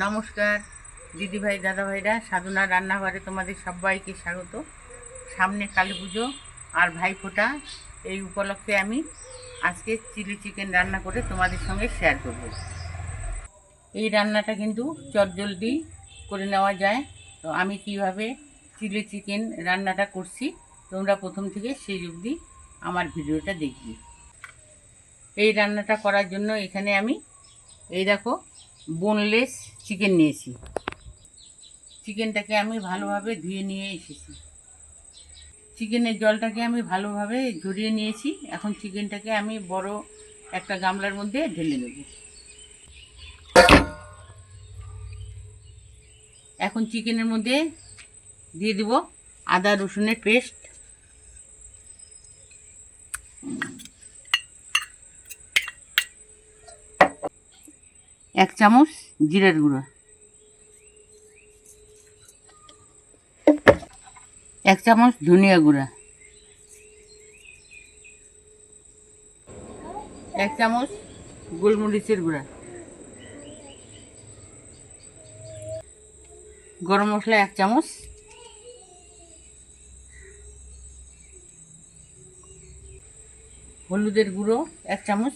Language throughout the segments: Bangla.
নমস্কার দিদিভাই দাদাভাইরা সাধনা রান্নাঘরে তোমাদের সবাইকে স্বাগত। সামনে কালী পুজো আর ভাইফোঁটা, এই উপলক্ষে আমি আজকে চিলি চিকেন রান্না করে তোমাদের সঙ্গে শেয়ার করব। এই রান্নাটা কিন্তু চটজলদি করে নেওয়া যায়। তো আমি কীভাবে চিলি চিকেন রান্নাটা করছি, তোমরা প্রথম থেকে সেই অবধি আমার ভিডিওটা দেখবে। এই রান্নাটা করার জন্য এখানে আমি, এই দেখো বোনলেস চিকেন নিয়েছি। চিকেনটাকে আমি ভালোভাবে ধুয়ে নিয়ে এসেছি। চিকেনের জলটাকে আমি ভালোভাবে ঝরিয়ে নিয়েছি। এখন চিকেনটাকে আমি বড় একটা গামলার মধ্যে ঢেলে নেব। এখন চিকেনের মধ্যে দিয়ে দেব আদা রসুনের পেস্ট এক চামচ জিরের গুঁড়ো। এক চামচ ধনিয়া গুঁড়া। এক চামচ গোলমরিচের গুঁড়া। গরম মশলা এক চামচ। হলুদের গুঁড়ো এক চামচ।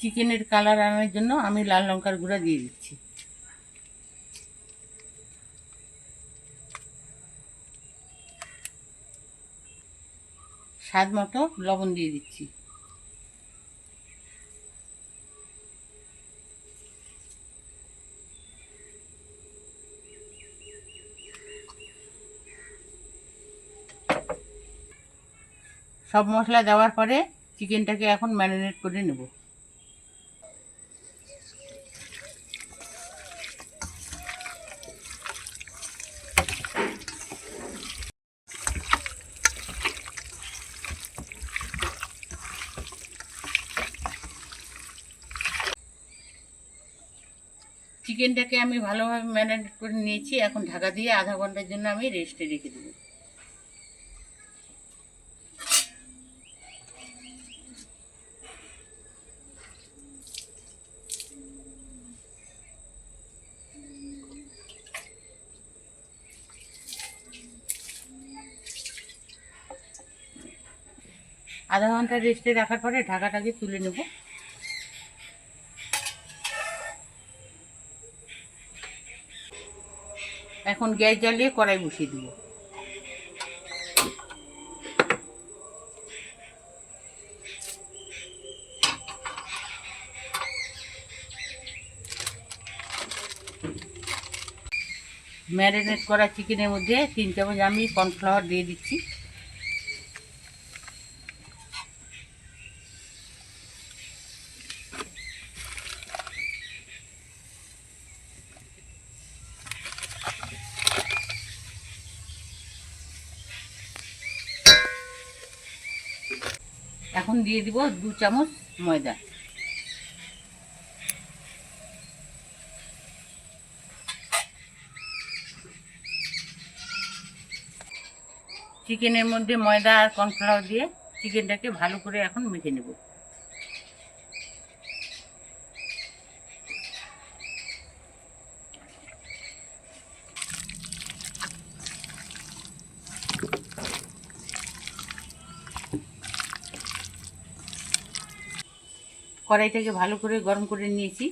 চিকেনের কালার আনার জন্য আমি লাল লঙ্কার গুঁড়া দিয়ে দিচ্ছি। স্বাদ মতো লবণ দিয়ে দিচ্ছি। সব মশলা দেওয়ার পরে চিকেনটাকে এখন ম্যারিনেট করে নেব। চিকেনটাকে আমি ভালোভাবে ম্যারিনেট করে নিয়েছি। এখন ঢাকা দিয়ে আধা ঘণ্টার জন্য আমি রেস্টে রেখে দেবো। আধা ঘণ্টা রেস্টে রাখার পরে ঢাকাটাকে তুলে নেব। এখন গ্যাস জ্বালিয়ে কড়াই বসিয়ে দেবো। ম্যারিনেট করা চিকেনের মধ্যে তিন চামচ আমি কর্নফ্লাওয়ার দিয়ে দিচ্ছি। এখন দিয়ে দিব দু চামচ ময়দা। চিকেনের মধ্যে ময়দা আর কর্নফ্লাওয়ার দিয়ে চিকেনটাকে ভালো করে এখন মেখে নেব। কড়াইটাকে ভালো করে গরম করে নিয়েছি।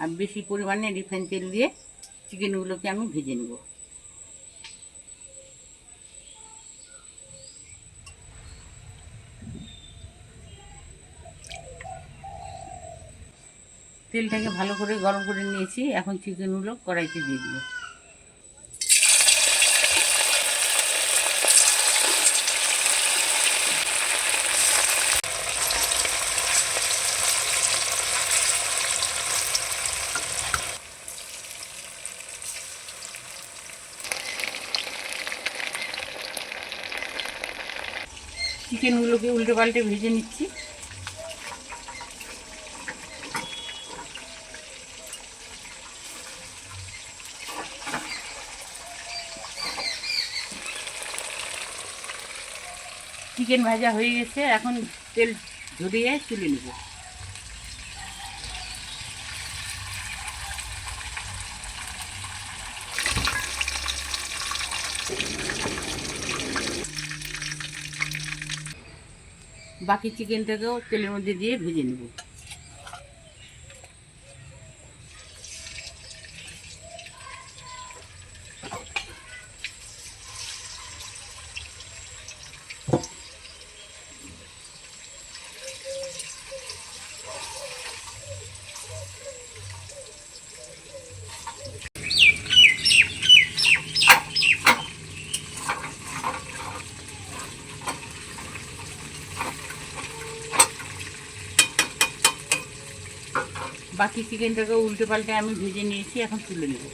আর বেশি পরিমাণে রিফাইন তেল দিয়ে চিকেনগুলোকে আমি ভেজে নেব। তেলটাকে ভালো করে গরম করে নিয়েছি। এখন চিকেনগুলো কড়াইতে দিয়ে দিব। চিকেনগুলোকে উল্টে পাল্টে ভেজে নিচ্ছি। চিকেন ভাজা হয়ে গেছে এখন তেল ঝরিয়ে তুলে নেব। বাকি চিকেনটাকেও তেলের মধ্যে দিয়ে ভেজে নেব। বাকি চিকেনটাকে উল্টে পাল্টে আমি ভেজে নিয়েছি এখন তুলে নেব।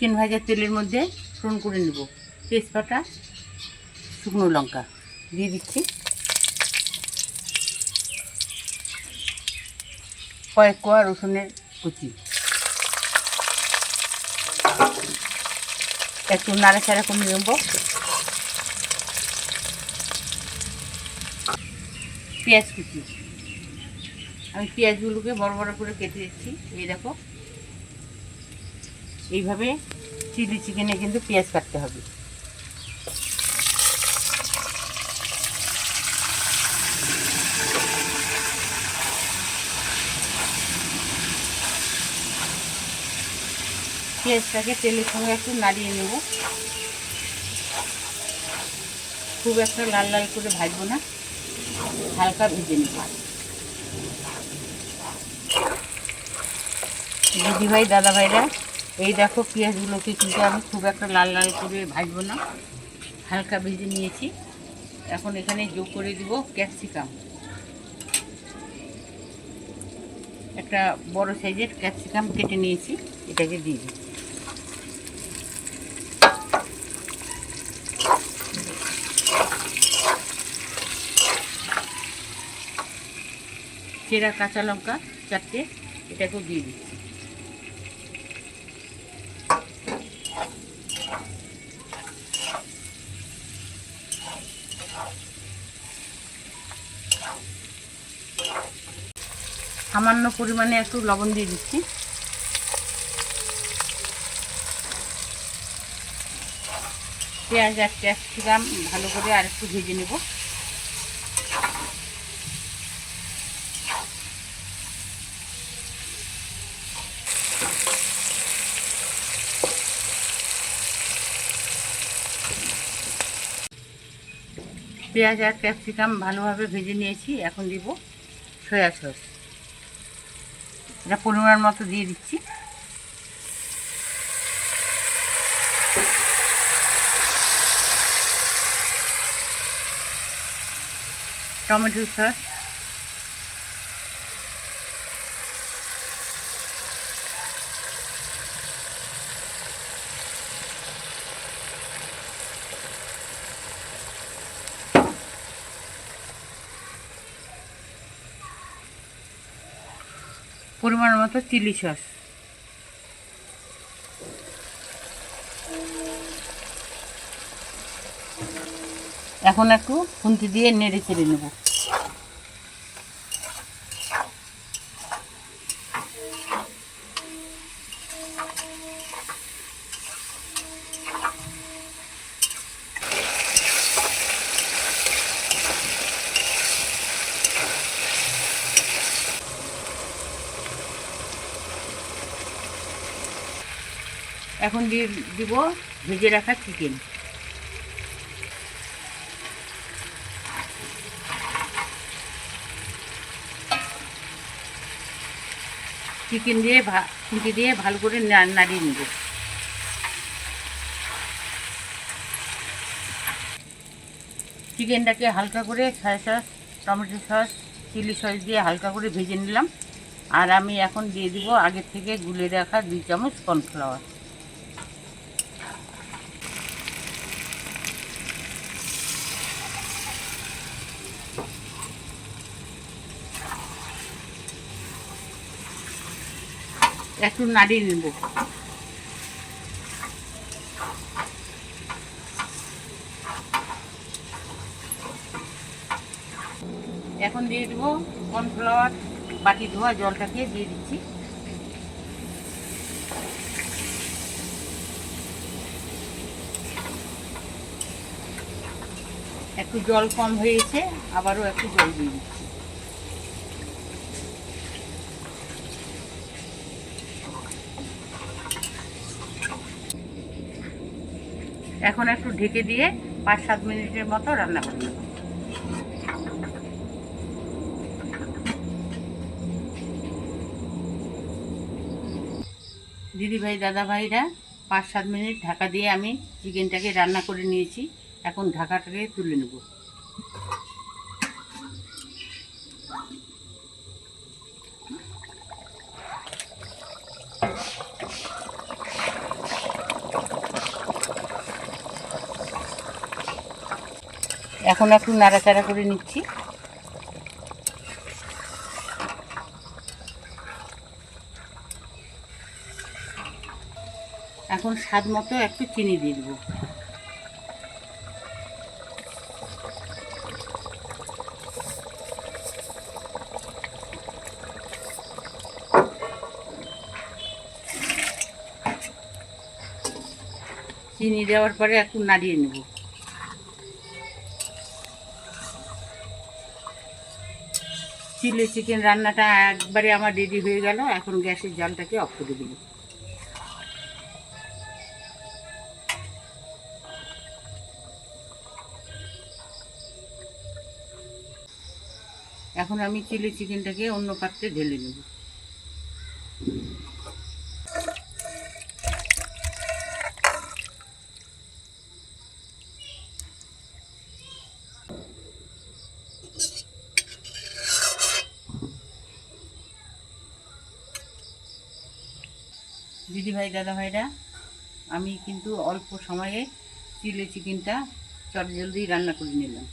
চিকেন ভাজার তেলের মধ্যে ফোড়ন করে নেব। তেজপাতা, শুকনো লঙ্কা দিয়ে দিচ্ছি। কয়েক কোয়া রসুনের কুচি। একটু নাড়াচাড়া করে নেব। পেঁয়াজ কুচি। আমি পেঁয়াজগুলোকে বড় বড় করে কেটে দিচ্ছি। এই দেখো এইভাবে চিলি চিকেনে কিন্তু পেঁয়াজ কাটতে হবে। পেঁয়াজটাকে তেলের সঙ্গে একটু নাড়িয়ে নেব। খুব একটা লাল লাল করে ভাজবো না, হালকা ভেজে নেব। দিদিভাই, দাদাভাইরা এই দেখো পেঁয়াজগুলোকে কিন্তু আমি খুব একটা লাল লাল করে ভাজবো না। হালকা ভেজে নিয়েছি। এখন এখানে যোগ করে দিব ক্যাপসিকাম। একটা বড় সাইজের ক্যাপসিকাম কেটে নিয়েছি, এটাকে দিয়ে দিই চেরা কাঁচা লঙ্কা চারটে, এটাকেও দিয়ে দিচ্ছি। সামান্য পরিমাণে একটু লবণ দিয়ে দিচ্ছি। পেঁয়াজ আর ক্যাপসিকাম ভালো করে আর একটু ভেজে নেব। পেঁয়াজ আর ক্যাপসিকাম ভালোভাবে ভেজে নিয়েছি, এখন দিব সয়া সস। এটা পরিমাণ মতো দিয়ে দিচ্ছি টমেটো সস পরিমাণ মতো চিলি সস। এখন একটু খুন্তি দিয়ে নেড়ে চেড়ে নেব। এখন দিয়ে দিব ভেজে রাখা চিকেন চিকেন দিয়ে খুঁটি দিয়ে ভালো করে নাড়িয়ে নেব। চিকেনটাকে হালকা করে soya sauce tomato sauce chilli sauce দিয়ে হালকা করে ভেজে নিলাম। আর আমি এখন দিয়ে দিব আগের থেকে গুলে রাখা দুই চামচ কর্নফ্লাওয়ার একটু নাড়িয়ে নেব। এখন দিয়ে দেবো কর্নফ্লাওয়ার বাটি ধোয়া জলটাকে দিয়ে দিচ্ছি। একটু জল কম হয়েছে, আবারও একটু জল দিয়ে দিচ্ছি। এখন একটু ঢেকে দিয়ে পাঁচ সাত মিনিটের মতো রান্না করতে ভাই দাদা ভাইরা পাঁচ সাত মিনিট ঢাকা দিয়ে আমি চিকেনটাকে রান্না করে নিয়েছি। এখন ঢাকাটাকে তুলে নেব। এখন একটু নাড়াচাড়া করে নিচ্ছি। এখন স্বাদ মতো একটু চিনি দিয়ে দেবো। চিনি দেওয়ার পরে একটু নাড়িয়ে নেব। চিলি চিকেন রান্নাটা একবারে আমার রেডি হয়ে গেল। এখন গ্যাসের জলটাকে অফ করে দিল এখন আমি চিলি চিকেনটাকে অন্য পাত্রে ঢেলে নেব। ভাই, দাদা ভাইরা, আমি কিন্তু অল্প সময়ে চিলি চিকেনটা চট জলদি রান্না করে নিলাম।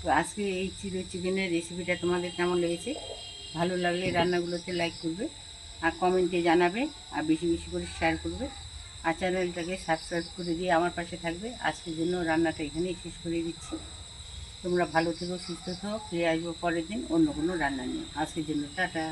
তো আজকে এই চিলি চিকেনের রেসিপিটা তোমাদের কেমন লেগেছে? ভালো লাগলে রান্নাগুলোতে লাইক করবে, আর কমেন্টে জানাবে, আর বেশি বেশি করে শেয়ার করবে, আর চ্যানেলটাকে সাবস্ক্রাইব করে দিয়ে আমার পাশে থাকবে। আজকের জন্য রান্নাটা এখানেই শেষ করে দিচ্ছি। তোমরা ভালো থেকো, সুস্থ থেকো, ফিরে আসব পরের দিন অন্য কোনো রান্না নিয়ে। আজকের জন্য টাটা।